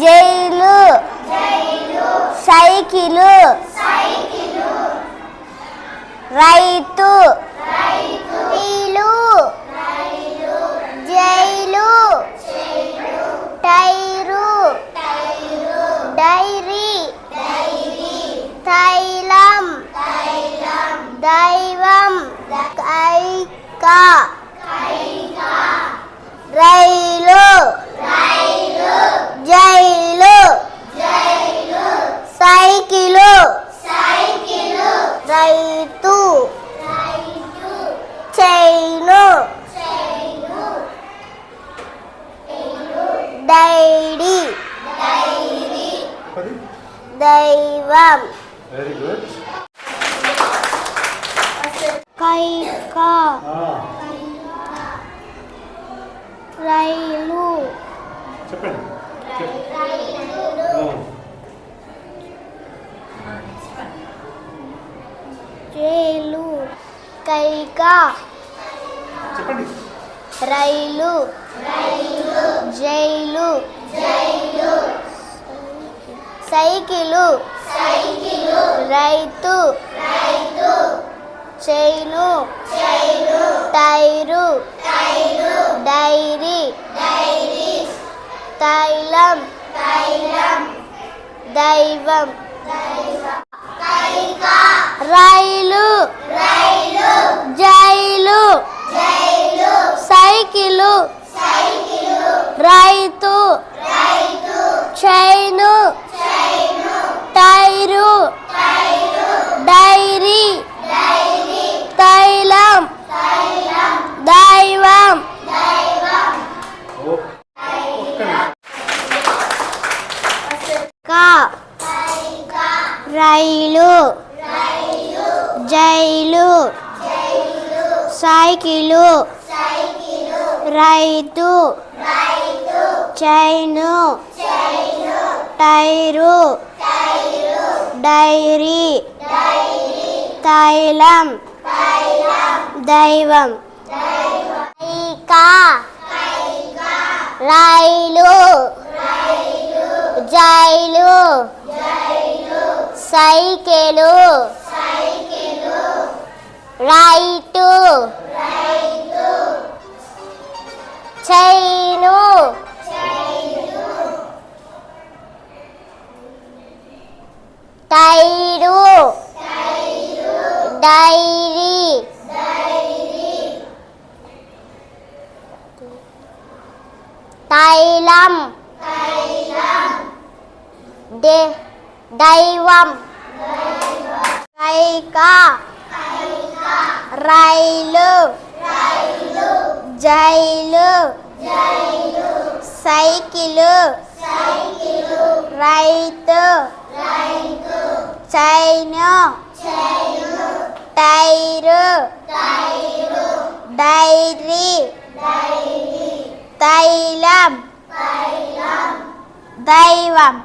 Jail. Cycle. రైతు. పది దైవం. వెరీ గుడ్ కైక. రైలు. చెప్పండి. జైలు కైక. చెప్పండి. రైలు. జైలు. సైకిలు. రైతు. చైను. టైరు. డైరీ. తైలం. దైవం. రైలు. జైలు. సైకిలు. రైతు. చైను. టైరు డైరీ తైలం. దైవం. కా రైలు. జైలు. సైకిలు. రైతు. చైను. టైరు. డైరీ. తైలం. దైవం. కైక. రైలు. జైలు. సైకిలు. రైటు. చై టైరు డైరీ. తైలం. దైవం. రైక. రైలు. జైలు. సైకిలు. రైతు. చైను టైరు డైరీ తైలం దైవం